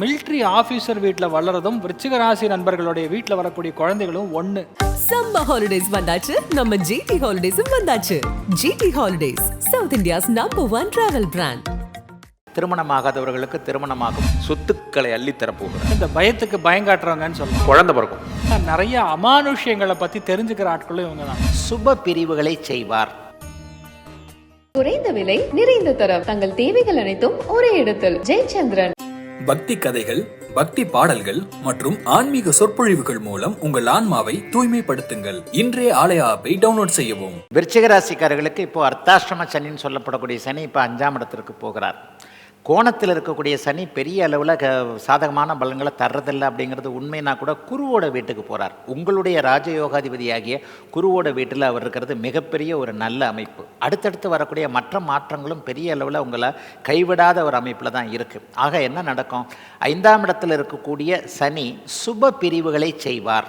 Military officer வீட்டில் வளர்றதும் விருச்சிக ராசி நண்பர்களுடைய வீட்டில் வரக்கூடிய குழந்தைகளும் ஒன்று சம்மர் ஹாலிடேஸ் வந்தாச்சு. நம்ம ஜிடி ஹாலிடேஸும் வந்தாச்சு. GT Holidays South India's number one travel brand திருமணமாகாதவர்களுக்கு திருமணமாகும். சொத்துக்களை அள்ளி தரப்போகிறார். இந்த பயத்துக்கு பயங்காட்டுறவங்கன்னு சொல்லலாம் குழந்தை பிறக்கும். நிறைய அமானுஷ்யங்களை பற்றி தெரிஞ்சுக்கிற ஆட்களும் இவங்க தான். சுப பிரிவுகளை செய்வார். குறைந்த விலை நிறைந்த தரம். தங்கள் தேவைகள் அனைத்தும் ஒரே இடத்தில். ஜெயச்சந்திரன். பக்தி கதைகள் பக்தி பாடல்கள் மற்றும் ஆன்மீக சொற்பொழிவுகள் மூலம் உங்கள் ஆன்மாவை தூய்மைப்படுத்துங்கள். இன்றைய ஆலய ஆப்பை டவுன்லோட் செய்யவும். விருச்சிக ராசிக்காரர்களுக்கு இப்போ அர்த்தாஷ்டம சனின்னு சொல்லப்படக்கூடிய சனி இப்போ அஞ்சாம் இடத்திற்கு போகிறார். கோணத்தில் இருக்கக்கூடிய சனி பெரிய அளவில் க சாதகமான பலன்களை தர்றதில்லை அப்படிங்கிறது உண்மைனா கூட குருவோட வீட்டுக்கு போகிறார் உங்களுடைய ராஜயோகாதிபதியாகிய குருவோட வீட்டில் அவர் இருக்கிறது மிகப்பெரிய ஒரு நல்ல அமைப்பு. அடுத்தடுத்து வரக்கூடிய மற்ற மாற்றங்களும் பெரிய அளவில் உங்களை கைவிடாத ஒரு அமைப்பில் தான் இருக்குது ஆக என்ன நடக்கும்? ஐந்தாம் இடத்தில் இருக்கக்கூடிய சனி சுப பிரிவுகளை செய்வார்.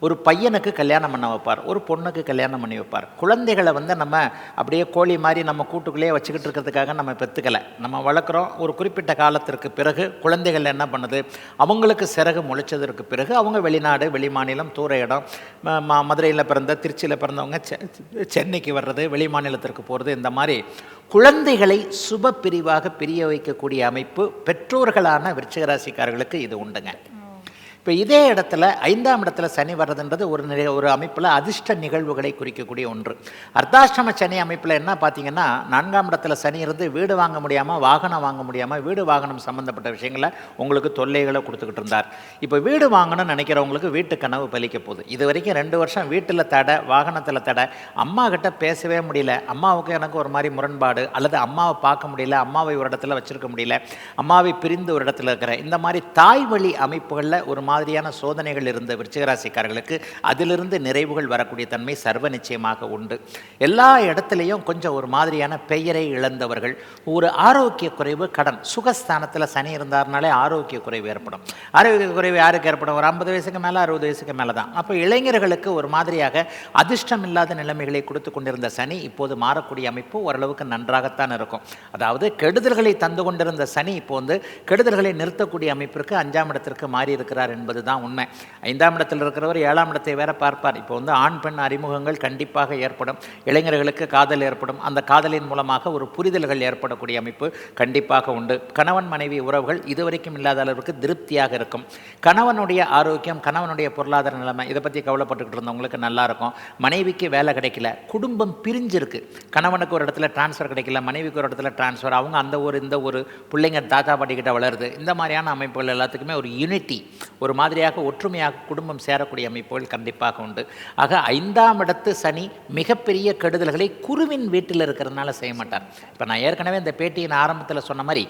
ஒரு பையனுக்கு கல்யாணம் பண்ண வைப்பார் ஒரு பொண்ணுக்கு கல்யாணம் பண்ணி வைப்பார். குழந்தைகளை வந்து நம்ம அப்படியே கோழி மாதிரி நம்ம கூட்டுக்குள்ளேயே வச்சுக்கிட்டு இருக்கிறதுக்காக நம்ம பெற்றுக்கலை நம்ம வளர்க்குறோம். ஒரு குறிப்பிட்ட காலத்திற்கு பிறகு குழந்தைகள் என்ன பண்ணுது? அவங்களுக்கு சிறகு முளைச்சதற்கு பிறகு அவங்க வெளிநாடு வெளிமாநிலம் தூர இடம் மதுரையில் பிறந்த திருச்சியில் பிறந்தவங்க செ- சென்னைக்கு வர்றது வெளி மாநிலத்திற்கு போகிறது இந்த மாதிரி குழந்தைகளை சுப பிரிவாக பிரிய வைக்கக்கூடிய அமைப்பு பெற்றோர்களான விருச்சிகராசிக்காரர்களுக்கு இது உண்டுங்க. இப்போ இதே இடத்துல ஐந்தாம் இடத்துல சனி வர்றதுன்றது ஒரு நிலை ஒரு அமைப்பில் அதிர்ஷ்ட நிகழ்வுகளை குறிக்கக்கூடிய ஒன்று. அர்த்தாஷ்டம சனி அமைப்பில் என்ன பார்த்தீங்கன்னா நான்காம் இடத்துல சனி இருந்து வீடு வாங்க முடியாமல் வாகனம் வாங்க முடியாமல் வீடு வாகனம் சம்மந்தப்பட்ட விஷயங்களை உங்களுக்கு தொல்லைகளை கொடுத்துக்கிட்டு இருந்தார். இப்போ வீடு வாங்கணும்னு நினைக்கிறவங்களுக்கு வீட்டு கனவு பலிக்க போகுது. இது வரைக்கும் ரெண்டு வருஷம் வீட்டில் தடை வாகனத்தில் தடை. அம்மா கிட்ட பேசவே முடியல. அம்மாவுக்கு எனக்கு ஒரு மாதிரி முரண்பாடு அல்லது அம்மாவை பார்க்க முடியல அம்மாவை ஒரு இடத்துல வச்சுருக்க முடியல அம்மாவை பிரிந்து ஒரு இடத்துல இருக்கிற இந்த மாதிரி தாய் வழி அமைப்புகளில் ஒரு மாதிரியான சோதனைகள் இருந்த விருச்சிகராசிக்காரர்களுக்கு அதிலிருந்து நிறைவுகள் வரக்கூடிய தன்மை சர்வ நிச்சயமாக உண்டு. எல்லா இடத்துலையும் கொஞ்சம் ஒரு மாதிரியான பெயரை இழந்தவர்கள் ஒரு ஆரோக்கிய குறைவு கடன். சுகஸ்தானத்தில் சனி இருந்தார்னாலே ஆரோக்கிய குறைவு ஏற்படும். ஆரோக்கிய குறைவு யாருக்கு ஏற்படும்? ஒரு ஐம்பது வயசுக்கு மேலே அறுபது வயசுக்கு மேலே தான். அப்போ இளைஞர்களுக்கு ஒரு மாதிரியாக அதிர்ஷ்டம் இல்லாத நிலைமைகளை கொடுத்து கொண்டிருந்த சனி இப்போது மாறக்கூடிய அமைப்பு ஓரளவுக்கு நன்றாகத்தான் இருக்கும். அதாவது கெடுதல்களை தந்து கொண்டிருந்த சனி இப்போ வந்து கெடுதல்களை நிறுத்தக்கூடிய அமைப்பிற்கு அஞ்சாம் இடத்திற்கு மாறி இருக்கிறார் என்பது தான் உண்மை. ஐந்தாம் இடத்தில் இருக்கிறவர் ஏழாம் இடத்தை வேற பார்ப்பார். இப்போ வந்து ஆண் பெண் அறிமுகங்கள் கண்டிப்பாக ஏற்படும். இளைஞர்களுக்கு காதல் ஏற்படும். அந்த காதலின் மூலமாக ஒரு புரிதல்கள் ஏற்படக்கூடிய அமைப்பு கண்டிப்பாக உண்டு. கணவன் மனைவி உறவுகள் இதுவரைக்கும் இல்லாத அளவுக்கு திருப்தியாக இருக்கும். கணவனுடைய ஆரோக்கியம் கணவனுடைய பொருளாதார நிலைமை இதை பற்றி கவலைப்பட்டுக்கிட்டு இருந்தவங்களுக்கு நல்லாயிருக்கும் மனைவிக்கு வேலை கிடைக்கல. குடும்பம் பிரிஞ்சிருக்கு. கணவனுக்கு ஒரு இடத்துல டிரான்ஸ்ஃபர் கிடைக்கல மனைவிக்கு ஒரு இடத்துல டிரான்ஸ்ஃபர் அவங்க அந்த ஒரு இந்த ஒரு பிள்ளைங்க தாத்தா பாட்டி கிட்ட வளருது. இந்த மாதிரியான அமைப்புகள் எல்லாத்துக்குமே ஒரு யூனிட்டி ஒரு மாதிரியாக ஒற்றுமையாக குடும்பம் சேரக்கூடிய அமைப்புகள் கண்டிப்பாக உண்டு. ஆக ஐந்தாம் இடத்து சனி மிகப்பெரிய கெடுதல்களை குருவின் வீட்டில் இருக்கிறதுனால செய்ய மாட்டார். இப்போ நான் ஏற்கனவே இந்த பேட்டியின் ஆரம்பத்தில் சொன்ன மாதிரி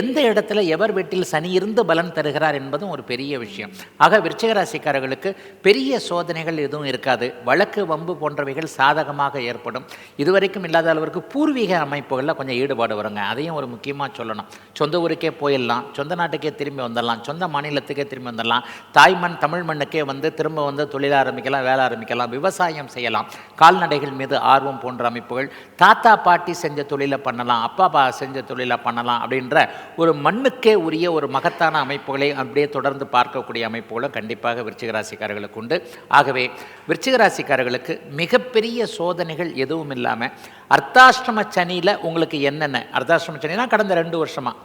எந்த இடத்துல எவர் வீட்டில் சனி இருந்து பலன் தருகிறார் என்பதும் ஒரு பெரிய விஷயம். ஆக விருச்சிக ராசிக்காரர்களுக்கு பெரிய சோதனைகள் எதுவும் இருக்காது. வழக்கு வம்பு போன்றவைகள் சாதகமாக ஏற்படும். இதுவரைக்கும் இல்லாத அளவிற்கு பூர்வீக அமைப்புகளில் கொஞ்சம் ஈடுபாடு வருங்க. அதையும் ஒரு முக்கியமாக சொல்லணும். சொந்த ஊருக்கே போயிடலாம். சொந்த நாட்டுக்கே திரும்பி வந்துடலாம். சொந்த மாநிலத்துக்கே திரும்பி வந்துடலாம். தாய்மண் தமிழ் மண்ணுக்கே வந்து திரும்ப வந்து தொழில் ஆரம்பிக்கலாம் வேலை ஆரம்பிக்கலாம் விவசாயம் செய்யலாம். கால்நடைகள் மீது ஆர்வம் போன்ற அமைப்புகள். தாத்தா பாட்டி செஞ்ச தொழிலை பண்ணலாம் அப்பா அப்பா செஞ்ச தொழிலை பண்ணலாம் அப்படின்ற ஒரு மண்ணுக்கே உரிய ஒரு மகத்தான அமைப்புகளை அப்படியே தொடர்ந்து பார்க்கக்கூடிய அமைப்புகளும் கண்டிப்பாக விருச்சிகராசிக்காரர்களுக்கு உண்டு. ஆகவே விருச்சிகராசிக்காரர்களுக்கு மிகப்பெரிய சோதனைகள் எதுவும் இல்லாமல் அர்த்தாஷ்டம சனியில் உங்களுக்கு என்னென்ன? அர்த்தாஷ்டம சனினா கடந்த ரெண்டு வருஷமாக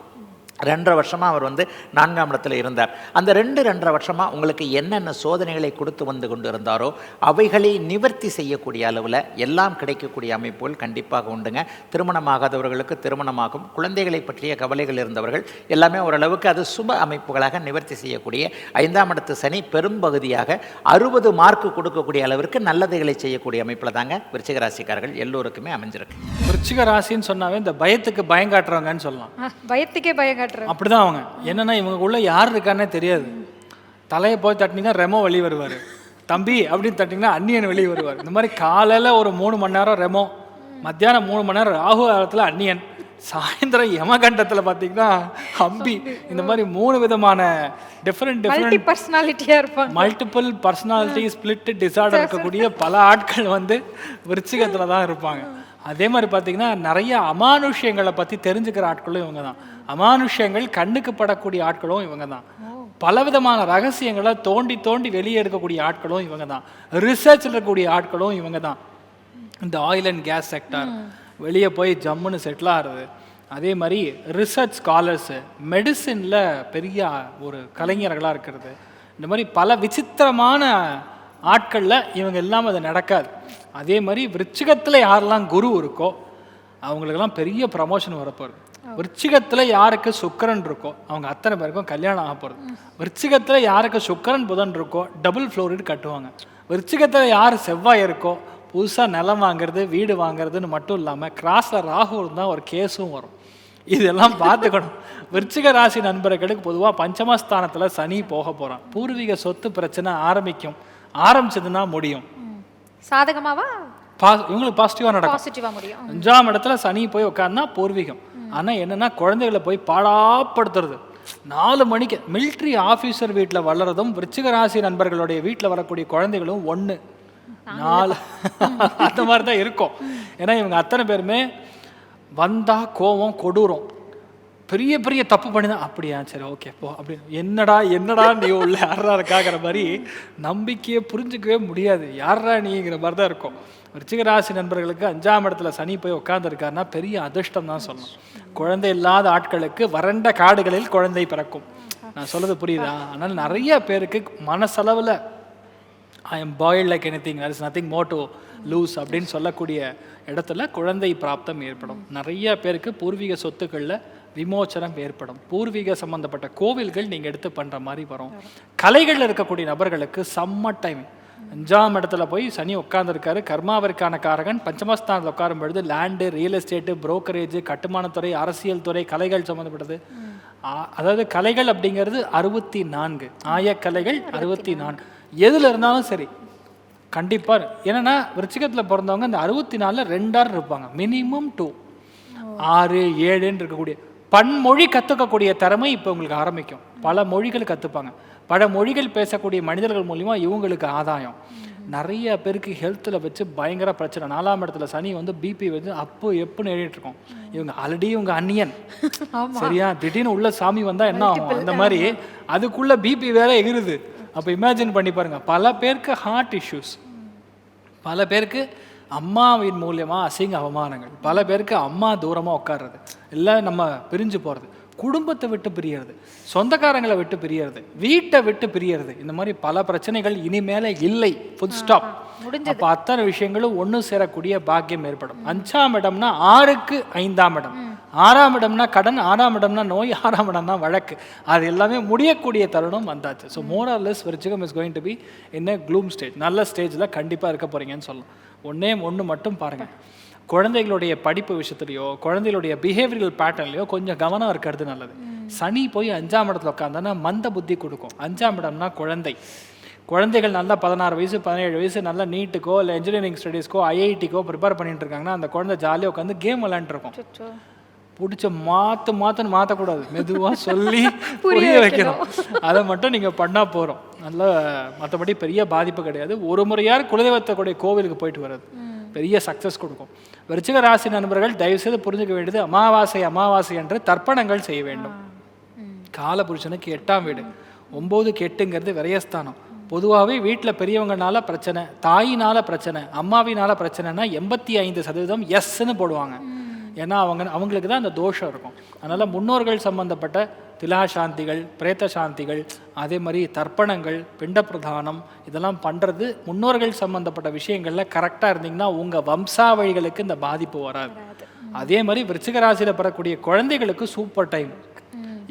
ரெண்டரை வருஷமாக அவர் வந்து நான்காம் இடத்துல இருந்தார். அந்த ரெண்டு ரெண்டரை வருஷமாக உங்களுக்கு என்னென்ன சோதனைகளை கொடுத்து வந்து கொண்டு இருந்தாரோ அவைகளை நிவர்த்தி செய்யக்கூடிய அளவில் எல்லாம் கிடைக்கக்கூடிய அமைப்புகள் கண்டிப்பாக உண்டுங்க. திருமணமாகாதவர்களுக்கு திருமணமாகும். குழந்தைகளை பற்றிய கவலைகள் இருந்தவர்கள் எல்லாமே ஓரளவுக்கு அது சுப அமைப்புகளாக நிவர்த்தி செய்யக்கூடிய ஐந்தாம் இடத்து சனி பெரும்பகுதியாக அறுபது மார்க் கொடுக்கக்கூடிய அளவிற்கு நல்லதுகளை செய்யக்கூடிய அமைப்பில் தாங்க விருச்சிக ராசிக்காரர்கள் எல்லோருக்குமே அமைஞ்சிருக்கு. விருச்சிக ராசின்னு சொன்னாவே இந்த பயத்துக்கு பயங்காட்டுறவங்கன்னு சொல்லலாம். ஆ, பயத்துக்கே பயம் காட்டுறேன் அப்படிதான் அவங்க. என்னன்னா இவங்களுக்குள்ள யார் இருக்கான்னே தெரியாது. தலையை போய் தட்டினீங்கன்னா ரெமோ வெளியே வருவார். தம்பி அப்படின்னு தட்டிங்கன்னா அந்நியன் வெளியே வருவார். இந்த மாதிரி காலையில் ஒரு மூணு மணி நேரம் ரெமோ மத்தியானம் மூணு மணி நேரம் ராகு காலத்தில் அந்நியன் சாயந்தரம் யமகண்டத்தில் பார்த்தீங்கன்னா அம்பி இந்த மாதிரி மூணு விதமான டிஃப்ரெண்ட் டிஃப்ரெண்ட் பர்சனாலிட்டியா இருப்பாங்க. மல்டிபிள் பர்சனாலிட்டி ஸ்பிளிட் டிசார்டர் இருக்கக்கூடிய பல ஆட்கள் வந்து விருச்சிகத்தில் தான் இருப்பாங்க. அதே மாதிரி பார்த்தீங்கன்னா நிறைய அமானுஷ்யங்களை பற்றி தெரிஞ்சுக்கிற ஆட்களும் இவங்க தான் அமானுஷ்யங்கள் கண்ணுக்கு படக்கூடிய ஆட்களும் இவங்க தான் பலவிதமான ரகசியங்களை தோண்டி தோண்டி வெளியே எடுக்கக்கூடிய ஆட்களும் இவங்க தான் ரிசர்ச்சில் இருக்கக்கூடிய ஆட்களும் இவங்க தான் இந்த ஆயில் அண்ட் கேஸ் செக்டார் வெளியே போய் ஜம்முன்னு செட்டில் ஆகிறது. அதே மாதிரி ரிசர்ச் ஸ்காலர்ஸு மெடிசினில் பெரிய ஒரு கலைஞர்களாக இருக்கிறது. இந்த மாதிரி பல விசித்திரமான ஆட்களில் இவங்க இல்லாமல் அது நடக்காது. அதே மாதிரி விருச்சிகத்தில் யாரெல்லாம் குரு இருக்கோ அவங்களுக்கெல்லாம் பெரிய ப்ரமோஷன் வரப்போகுது. விருச்சிகத்தில் யாருக்கு சுக்கிரன் இருக்கோ அவங்க அத்தனை பேருக்கும் கல்யாணம் ஆக போகிறது விருச்சிகத்தில் யாருக்கு சுக்கிரன் புதன் இருக்கோ டபுள் ஃப்ளோரிடு கட்டுவாங்க. விருச்சிகத்தில் யார் செவ்வாய் இருக்கோ புதுசாக நிலம் வாங்குறது வீடு வாங்குறதுன்னு மட்டும் இல்லாமல் கிராஸில் ராகு இருந்தால் ஒரு கேஸும் வரும். இதெல்லாம் பார்த்துக்கணும். விருச்சிக ராசி நண்பர்களுக்கு பொதுவாக பஞ்சமஸ்தானத்தில் சனி போக போகிறான் பூர்வீக சொத்து பிரச்சனை ஆரம்பிக்கும். ஆரம்பிச்சதுன்னா முடியும். சாதகமாவா? இவங்களுக்கு பாசிட்டிவாக நடக்கும். பாசிட்டிவா முடியும். அஞ்சாம் இடத்துல சனி போய் உட்கார்ந்தா பூர்வீகம். ஆனால் என்னன்னா குழந்தைகளை போய் பாடாப்படுத்துறது நாலு மணிக்கு மிலிட்ரி ஆஃபீஸர் வீட்டில் வளர்றதும் விருச்சிக ராசி நண்பர்களுடைய வீட்டில் வரக்கூடிய குழந்தைகளும் ஒன்று நாலு. அந்த மாதிரி தான் இருக்கும் ஏன்னா இவங்க அத்தனை பேருமே வந்தா கோவம் கொடூரம். பெரிய பெரிய தப்பு பண்ணிதான் அப்படியா சரி ஓகே போ அப்படின்னு. என்னடா என்னடா நீ உள்ள யாரா இருக்காங்கிற மாதிரி நம்பிக்கையை புரிஞ்சுக்கவே முடியாது. யாரா நீங்கிற மாதிரி தான் இருக்கும். ரிச்சிகராசி நண்பர்களுக்கு அஞ்சாம் இடத்துல சனி போய் உட்காந்துருக்காருன்னா பெரிய அதிர்ஷ்டம் தான் சொல்லணும். குழந்தை இல்லாத ஆட்களுக்கு வறண்ட காடுகளில் குழந்தை பிறக்கும். நான் சொல்றது புரியுதா? அதனால் நிறைய பேருக்கு மனசளவில் I am boil like anything is nothing more to lose அப்படின்னு சொல்லக்கூடிய இடத்துல குழந்தை பிராப்தம் ஏற்படும். நிறைய பேருக்கு பூர்வீக சொத்துக்களில் விமோச்சனம் ஏற்படும். பூர்வீக சம்பந்தப்பட்ட கோவில்கள் நீங்கள் எடுத்து பண்ணுற மாதிரி வரும். கலைகளில் இருக்கக்கூடிய நபர்களுக்கு செம்ம டைம் அஞ்சாம் இடத்துல போய் சனி உட்காந்துருக்காரு கர்மாவிற்கான காரகன் பஞ்சமஸ்தானத்தில் உட்காரும் பொழுது லேண்டு ரியல் எஸ்டேட்டு புரோக்கரேஜ் கட்டுமானத்துறை அரசியல் துறை கலைகள் சம்மந்தப்பட்டது அதாவது கலைகள் அப்படிங்கிறது அறுபத்தி நான்கு. ஆயக்கலைகள் அறுபத்தி நான்கு. எதில் இருந்தாலும் சரி கண்டிப்பாக என்னன்னா விருச்சிகத்தில் பிறந்தவங்க இந்த அறுபத்தி நாலில் ரெண்டாறு இருப்பாங்க. மினிமம் டூ ஆறு ஏழுன்னு இருக்கக்கூடிய பன்மொழி கற்றுக்கக்கூடிய திறமை இப்போ உங்களுக்கு ஆரம்பிக்கும். பல மொழிகள் கற்றுப்பாங்க பல மொழிகள் பேசக்கூடிய மனிதர்கள் மூலிமா இவங்களுக்கு ஆதாயம். நிறைய பேருக்கு ஹெல்த்தில் வச்சு பயங்கர பிரச்சனை. நாலாம் இடத்துல சனி வந்து பிபி வந்து அப்போ எப்போன்னு எழுதிட்டு இருக்கோம். இவங்க ஆல்ரெடி இவங்க அந்நியன் சரியா? திடீர்னு உள்ள சாமி வந்தா என்ன ஆகும்? அந்த மாதிரி அதுக்குள்ள பிபி வேற எகிருது. அப்போ இமேஜின் பண்ணி பாருங்க. பல பேருக்கு ஹார்ட் இஷ்யூஸ் பல பேருக்கு அம்மாவின் மூலியமா அசிங்க அவமானங்கள். பல பேருக்கு அம்மா தூரமாக உட்கார்றது. இல்லை நம்ம பிரிஞ்சு போகிறது குடும்பத்தை விட்டு பிரியறது. சொந்தக்காரங்களை விட்டு பிரியறது. வீட்டை விட்டு பிரியறது. இந்த மாதிரி பல பிரச்சனைகள் இனிமேல இல்லை. ஃபுல் ஸ்டாப் அப்போ அத்தனை விஷயங்களும் ஒன்று சேரக்கூடிய பாக்கியம் ஏற்படும். அஞ்சாம் இடம்னா ஆறுக்கு ஐந்தாம் இடம். ஆறாம் இடம்னா கடன் ஆறாம் இடம்னா நோய் ஆறாம் இடம்னா வழக்கு. அது எல்லாமே முடியக்கூடிய தருணம் வந்தாச்சு. ஸோ மோர் ஆர் லெஸ் விருச்சிகம் is going to be in gloom stage நல்ல ஸ்டேஜில் கண்டிப்பாக இருக்க போறீங்கன்னு சொல்லலாம். ஒன்றே ஒன்று மட்டும் பாருங்கள் குழந்தைகளுடைய படிப்பு விஷயத்துலையோ குழந்தைகளுடைய பிஹேவியரல் பேட்டர்ன்லையோ கொஞ்சம் கவனம் இருக்கிறது நல்லது. சனி போய் அஞ்சாம் இடத்துல உட்காந்தானா மந்த புத்தி கொடுக்கும். அஞ்சாம் இடம்னா குழந்தை. குழந்தைகள் நல்லா பதினாறு வயசு பதினேழு வயசு நல்லா நீட்டுக்கோ இல்லை இன்ஜினியரிங் ஸ்டடீஸ்க்கோ ஐஐடிக்கோ ப்ரிப்பேர் பண்ணிட்டு இருக்காங்கன்னா அந்த குழந்தை ஜாலியாக உட்காந்து கேம் விளாண்டுருக்கும் பிடிச்ச மாற்று மாற்றுன்னு மாற்றக்கூடாது மெதுவாக சொல்லி புரிய வைக்கணும். அதை மட்டும் நீங்கள் பண்ணால் போகிறோம் நல்ல மற்றபடி பெரிய பாதிப்பு கிடையாது. ஒரு முறையார் குலதெய்வத்தக்கூடிய கோவிலுக்கு போயிட்டு வர்றது பெரிய சக்ஸஸ் கொடுக்கும். விருச்சிக ராசி நண்பர்கள் தயவுசெய்து புரிஞ்சுக்க வேண்டியது அமாவாசை அமாவாசை என்று தர்ப்பணங்கள் செய்ய வேண்டும். காலபுருஷனுக்கு எட்டாம் வீடு. ஒம்போதுக்கு எட்டுங்கிறது விரயஸ்தானம். பொதுவாகவே வீட்டில் பெரியவங்கனால பிரச்சனை தாயினால பிரச்சனை அம்மாவினால பிரச்சனைனா எண்பத்தி ஐந்து சதவீதம் எஸ்ன்னு போடுவாங்க. ஏன்னா அவங்க அவங்களுக்கு தான் அந்த தோஷம் இருக்கும். அதனால் முன்னோர்கள் சம்பந்தப்பட்ட திலா சாந்திகள் பிரேத்த சாந்திகள் அதே மாதிரி தர்ப்பணங்கள் பிண்ட பிரதானம் இதெல்லாம் பண்ணுறது முன்னோர்கள் சம்பந்தப்பட்ட விஷயங்களில் கரெக்டாக இருந்தீங்கன்னா உங்கள் வம்சாவழிகளுக்கு இந்த பாதிப்பு வராது. அதே மாதிரி விருச்சிக ராசியில் பெறக்கூடிய குழந்தைகளுக்கு சூப்பர் டைம்.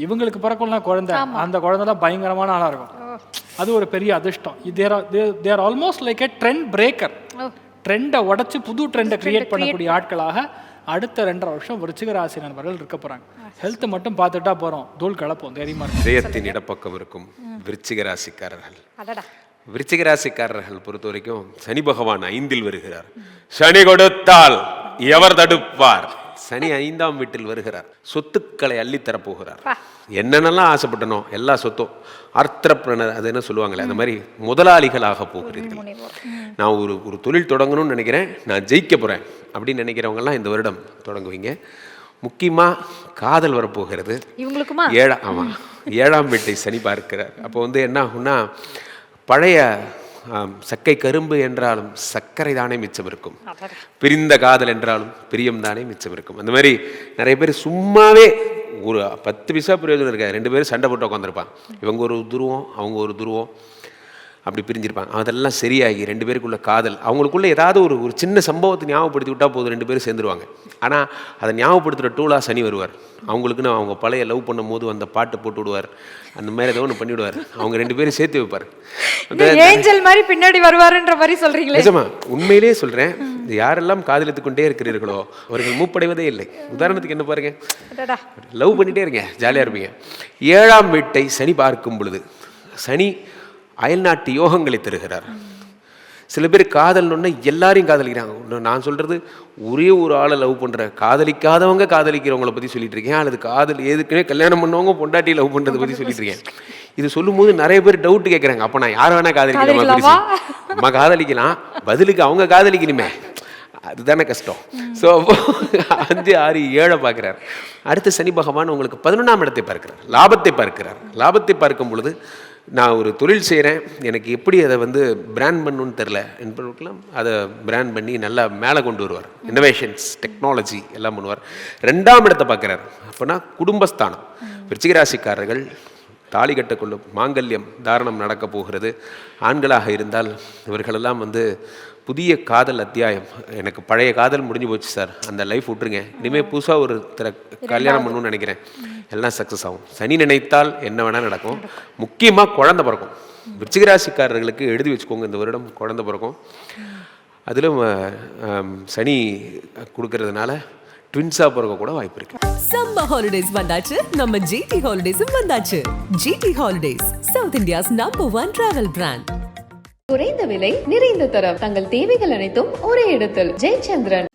இவங்களுக்கு பிறக்கலாம் குழந்தை. அந்த குழந்தைலாம் பயங்கரமான ஆளாக இருக்கும். அது ஒரு பெரிய அதிர்ஷ்டம். They're they're almost like a trend breaker ட்ரெண்டை உடைச்சு புது ட்ரெண்டை கிரியேட் பண்ணக்கூடிய ஆட்களாக அடுத்த ரெண்டரை வருஷம் விருச்சிக ராசி நண்பர்கள் இருக்க போகிறாங்க ஹெல்த் மட்டும் பார்த்துட்டா போகிறோம் தூள் கலப்போம். இருக்கும் இதயத்தின் இடப்பக்கம் இருக்கும் விருச்சிக ராசிக்காரர்கள். அடடா. விருச்சிக ராசிக்காரர்கள் பொறுத்த வரைக்கும் சனி பகவான் ஐந்தில் வருகிறார். சனி கொடுத்தால் எவர் தடுப்பார்? சனி ஐந்தாம் வீட்டில் வருகிறார். சொத்துக்களை அள்ளித் தரப்போகிறார் என்னென்னலாம் ஆசைப்பட்டனோ எல்லா சொத்தும் ஆர்த்தரப்பிரனர் அது என்ன சொல்லுவாங்களே அந்த மாதிரி முதலாளிகளாக போகிறீர்கள். நான் ஒரு ஒரு தொழில் தொடங்கணும்னு நினைக்கிறேன். நான் ஜெயிக்க போகிறேன் அப்படின்னு நினைக்கிறவங்கலாம் இந்த வருடம் தொடங்குவீங்க. முக்கியமாக காதல் வரப்போகிறது. இவங்களுக்குமா? ஏழா ஆமாம் ஏழாம் வீட்டை சனி பார்க்கிறார். அப்போ வந்து என்ன ஆகும்னா பழைய சக்கை கரும்பு என்றாலும் சர்க்கரை தானே மிச்சம் இருக்கும். பிரிந்த காதல் என்றாலும் பிரியம் தானே மிச்சம் இருக்கும். அந்த மாதிரி நிறைய பேர் சும்மாவே ஒரு பத்து பைசா பிரயோஜனம் இருக்காது. ரெண்டு பேரும் சண்டை போட்டு உட்காந்துருப்பான் இவங்க ஒரு துருவம் அவங்க ஒரு துருவம். அப்படி பிரிஞ்சிருப்பாங்க. அதெல்லாம் சரியாகி ரெண்டு பேருக்குள்ள காதல் அவங்களுக்குள்ள ஏதாவது ஒரு ஒரு சின்ன சம்பவத்தை ஞாபகப்படுத்தி விட்டா போதும் ரெண்டு பேரும் சேர்ந்துருவாங்க. ஆனால் அதை ஞாபகப்படுத்துகிற டூலாக சனி வருவார். அவங்களுக்குன்னு அவங்க பழைய லவ் பண்ணும் போது அந்த பாட்டு போட்டு விடுவார். அந்த மாதிரி ஏதோ ஒன்று பண்ணிவிடுவார். அவங்க ரெண்டு பேரும் சேர்த்து வைப்பார். ஏஞ்சல் மாதிரி பின்னாடி வருவாருன்ற மாதிரி சொல்றீங்களே. நிஜமா உண்மையிலேயே சொல்கிறேன் யாரெல்லாம் காதலித்துக் கொண்டே இருக்கிறீர்களோ அவர்கள் மூப்படைவதே இல்லை. உதாரணத்துக்கு என்ன பாருங்க. லவ் பண்ணிட்டே இருங்க ஜாலியாக இருப்பீங்க. ஏழாம் வீட்டை சனி பார்க்கும் பொழுது சனி அயல்நாட்டு யோகங்களை தருகிறார். சில பேர் காதல்னு எல்லாரையும் காதலிக்கிறாங்க. இன்னும் நான் சொல்கிறது ஒரே ஒரு ஆளை லவ் பண்ணுற காதலிக்காதவங்க காதலிக்கிறவங்கள பற்றி சொல்லிட்டு இருக்கேன். அல்லது காதல் எதுக்குமே கல்யாணம் பண்ணவங்க பொண்டாட்டி லவ் பண்ணுறதை பற்றி சொல்லிட்டு இருக்கேன். இது சொல்லும்போது நிறைய பேர் டவுட் கேட்குறாங்க அப்போ நான் யாரை வேணா காதலிக்கலாமா காதலிக்கலாமா? பிரிச்சு? அம்மா காதலிக்கலாம். பதிலுக்கு அவங்க காதலிக்கணுமே. அதுதானே கஷ்டம். ஸோ அஞ்சு ஆறு ஏழை பார்க்குறார். அடுத்து சனி பகவான் உங்களுக்கு பதினொன்றாம் இடத்தை பார்க்கிறார். லாபத்தை பார்க்கிறார். லாபத்தை பார்க்கும் பொழுது நான் ஒரு தொழில் செய்கிறேன் எனக்கு எப்படி அதை வந்து பிராண்ட் பண்ணணும்னு தெரில என்பவர்களுக்கெல்லாம் அதை பிராண்ட் பண்ணி நல்லா மேலே கொண்டு வருவார். இன்னோவேஷன்ஸ் டெக்னாலஜி எல்லாம் பண்ணுவார். ரெண்டாம் இடத்தை பார்க்குறார். அப்போனா குடும்பஸ்தானம். விருச்சிகராசிக்காரர்கள் தாலி கட்டக்கொள்ளும் மாங்கல்யம் தாரணம் நடக்கப் போகிறது. ஆண்களாக இருந்தால் இவர்களெல்லாம் வந்து புதிய காதல் அத்தியாயம். எனக்கு பழைய காதல் முடிஞ்சு போச்சு சார். அந்த லைஃப் விட்டுருங்க. இனிமேல் புதுசாக ஒரு திற கல்யாணம் பண்ணணும்னு நினைக்கிறேன். எல்லாம் சக்ஸஸ் ஆகும். சனி நினைத்தால் என்ன வேணால் நடக்கும். முக்கியமாக குழந்தை பிறக்கும். விருச்சிகராசிக்காரர்களுக்கு எழுதி வச்சுக்கோங்க. இந்த வருடம் குழந்தை பிறக்கும். அதிலும் சனி கொடுக்கறதுனால ட்வின்ஸாக பிறக்க கூட வாய்ப்பு இருக்குது சம்மர் ஹாலிடேஸ் வந்தாச்சு. நம்ம ஜிடி ஹாலிடேஸும் வந்தாச்சு. GT Holidays South India's number one travel brand குறைந்த விலை நிறைந்த தரம். தங்கள் தேவைகள் அனைத்தும் ஒரே இடத்தில். ஜெயச்சந்திரன்.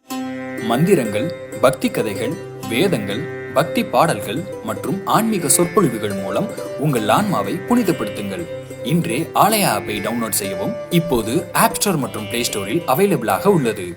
மந்திரங்கள் பக்தி கதைகள் வேதங்கள் பக்தி பாடல்கள் மற்றும் ஆன்மீக சொற்பொழிவுகள் மூலம் உங்கள் ஆன்மாவை புனிதப்படுத்துங்கள். இன்றே ஆலயா ஆப்பை டவுன்லோட் செய்யவும் இப்போது ஆப் ஸ்டோர் மற்றும் பிளே ஸ்டோரில் அவைலபிளாக உள்ளது.